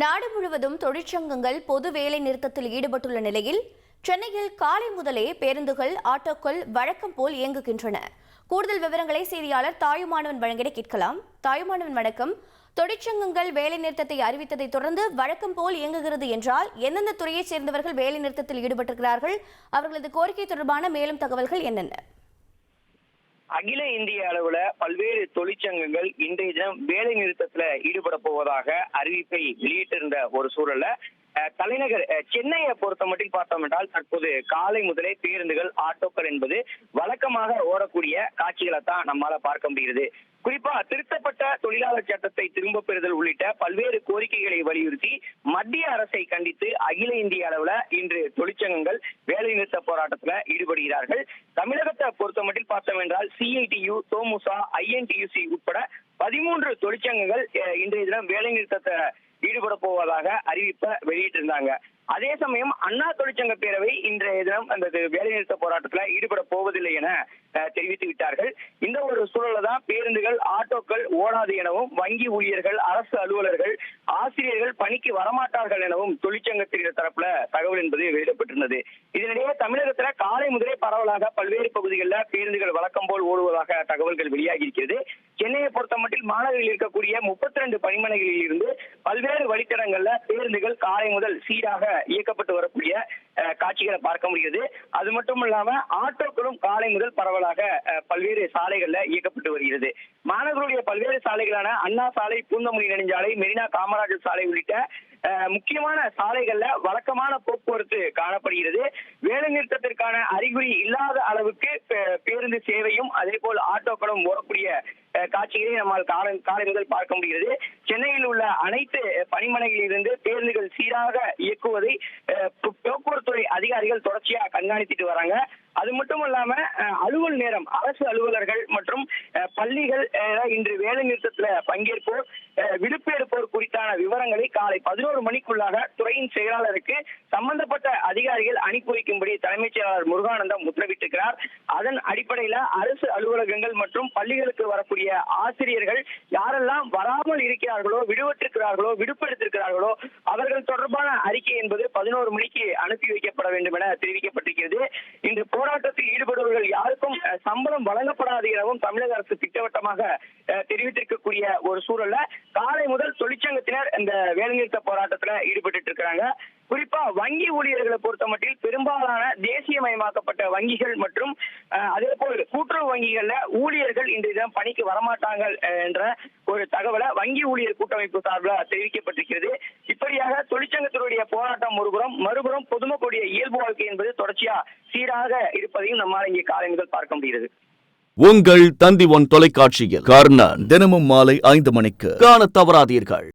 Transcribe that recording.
நாடு முழுவதும் தொழிற்சங்கங்கள் பொது வேலை நிறுத்தத்தில் ஈடுபட்டுள்ள நிலையில் சென்னையில் காலை முதலே பேருந்துகள் ஆட்டோக்கள் வழக்கம் போல் இயங்குகின்றன. கூடுதல் விவரங்களை செய்தியாளர் தாயுமானவன் வழங்கிட கேட்கலாம். தாயுமானவன் வணக்கம். தொழிற்சங்கங்கள் வேலை நிறுத்தத்தை அறிவித்ததை தொடர்ந்து வழக்கம் போல் இயங்குகிறது என்றால் எந்தெந்த துறையைச் சேர்ந்தவர்கள் வேலை நிறுத்தத்தில் ஈடுபட்டிருக்கிறார்கள்? அவர்களது கோரிக்கை தொடர்பான மேலும் தகவல்கள் என்னென்ன? அகில இந்திய அளவுல பல்வேறு தொழிற்சங்கங்கள் இன்றைய தினம் வேலை நிறுத்தத்துல ஈடுபட போவதாக அறிவிப்பை வெளியிட்டிருந்த ஒரு சூழல்ல தலைநகர் சென்னையை பொறுத்த மட்டும் பார்த்தோம் என்றால் தற்போது காலை முதலே பேருந்துகள் ஆட்டோக்கள் என்பது வழக்கமாக ஓடக்கூடிய காட்சிகளை தான் நம்மால பார்க்க முடிகிறது. குறிப்பா திருத்தப்பட்ட தொழிலாளர் சட்டத்தை திரும்ப பெறுதல் உள்ளிட்ட பல்வேறு கோரிக்கைகளை வலியுறுத்தி மத்திய அரசை கண்டித்து அகில இந்திய அளவுல இன்று தொழிற்சங்கங்கள் வேலை நிறுத்த போராட்டத்துல ஈடுபடுகிறார்கள். தமிழகத்தை பொறுத்த மட்டும் பார்த்தோம் என்றால் சிஐடியு தோமுசா ஐஎன்டியூசி உட்பட பதிமூன்று தொழிற்சங்கங்கள் இன்றைய தினம் வேலை நிறுத்தத்தை ஈடுபட போவதாக அறிவிப்பை வெளியிட்டிருந்தாங்க. அதே சமயம் அண்ணா தொழிற்சங்க பேரவை இன்றைய தினம் அந்த வேலைநிறுத்த போராட்டத்துல ஈடுபட போவதில்லை என அஹ், தெரிவித்து விட்டார்கள். இந்த ஒரு சூழல்ல தான் பேருந்துகள் ஆட்டோக்கள் ஓடாது எனவும் வங்கி ஊழியர்கள் அரசு அலுவலர்கள் ஆசிரியர்கள் பணிக்கு வரமாட்டார்கள் எனவும் தொழிற்சங்கத்தினர் தரப்புல தகவல் என்பது வெளியிடப்பட்டிருந்தது. இதனிடையே தமிழகத்துல காலை முதலே பரவலாக பல்வேறு பகுதிகளில் பேருந்துகள் வழக்கம் போல் ஓடுவதாக தகவல்கள் வெளியாகி இருக்கிறது. சென்னையை பொறுத்த மட்டில் மாநகரில் இருக்கக்கூடிய முப்பத்தி ரெண்டு பணிமனைகளில் இருந்து பல்வேறு வழித்தடங்கள்ல பேருந்துகள் காலை முதல் சீராக இயக்கப்பட்டு வரக்கூடிய காட்சிகளை பார்க்க முடியுது. அது மட்டும் இல்லாம ஆட்டோக்களும் காலை முதல் பரவலாக பல்வேறு சாலைகள்ல இயக்கப்பட்டு வருகிறது. மாநகருடைய பல்வேறு சாலைகளான அண்ணா சாலை பூந்தமல்லி நெடுஞ்சாலை மெரினா காமராஜர் சாலை உள்ளிட்ட முக்கியமான சாலைகள்ல வழக்கமான போக்குவரத்து காணப்படுகிறது. வேலை நிறுத்தத்திற்கான அறிகுறி இல்லாத அளவுக்கு பே- பேருந்து சேவையும் அதே போல் ஆட்டோக்களும் ஓடக்கூடிய காட்சிகளை நம்மால் காலை முதல் பார்க்க முடிகிறது. சென்னையில் உள்ள அனைத்து பணிமனைகளில் இருந்து பேருந்துகள் சீராக இயக்குவதை போக்குவரத்துறை அதிகாரிகள் தொடர்ச்சியா கண்காணித்துட்டு வராங்க. அது மட்டும் இல்லாம அலுவல் நேரம் அரசு அலுவலர்கள் மற்றும் பள்ளிகள் இன்று வேலை நிறுத்தத்துல பங்கேற்போர் விடுப்பு எடுப்போர் குறித்தான விவரங்களை காலை பதினோரு மணிக்குள்ளாக துறையின் செயலாளருக்கு சம்பந்தப்பட்ட அதிகாரிகள் அனுப்பி வைக்கும்படி தலைமைச் செயலாளர் முருகானந்தம் உத்தரவிட்டிருக்கிறார். அதன் அடிப்படையில அரசு அலுவலகங்கள் மற்றும் பள்ளிகளுக்கு வரக்கூடிய ஆசிரியர்கள் யாரெல்லாம் வராமல் இருக்கிறார்களோ விடுபட்டிருக்கிறார்களோ விடுப்பு எடுத்திருக்கிறார்களோ அவர்கள் தொடர்பான அறிக்கை என்பது பதினோரு மணிக்கு அனுப்பி வைக்கப்பட வேண்டும் என தெரிவிக்கப்பட்டிருக்கிறது. இன்று போராட்டத்தில் ஈடுபடுபவர்கள் யாருக்கும் சம்பளம் வழங்கப்படாது எனவும் தமிழக அரசு திட்டவட்டமாக தெரிவித்திருக்கக்கூடிய ஒரு சூழல்ல காலை முதல் தொழிற்சங்கத்தினர் இந்த வேலைநிறுத்த போராட்டத்துல ஈடுபட்டு இருக்கிறாங்க. குறிப்பா வங்கி ஊழியர்களை பொறுத்த மட்டில் பெரும்பாலான தேசியமயமாக்கப்பட்ட வங்கிகள் மற்றும் அதே போல் கூட்டுறவு வங்கிகள்ல ஊழியர்கள் இன்று தினம் பணிக்கு வரமாட்டாங்க என்ற ஒரு தகவலை வங்கி ஊழியர் கூட்டமைப்பு சார்பில் தெரிவிக்கப்பட்டிருக்கிறது. இப்படியாக தொழிற்சங்கத்தினுடைய போராட்டம் ஒருபுறம் மறுபுறம் பொதுமக்களுடைய இயல்பு வாழ்க்கை என்பது தொடர்ச்சியா சீராக இருப்பதையும் நம்மால் இங்கே காலங்கள் பார்க்க முடிகிறது. உங்கள் தந்தி ஒன் தொலைக்காட்சியில் கர்ணன். தினமும் மாலை ஐந்து மணிக்கு. காண தவறாதீர்கள்.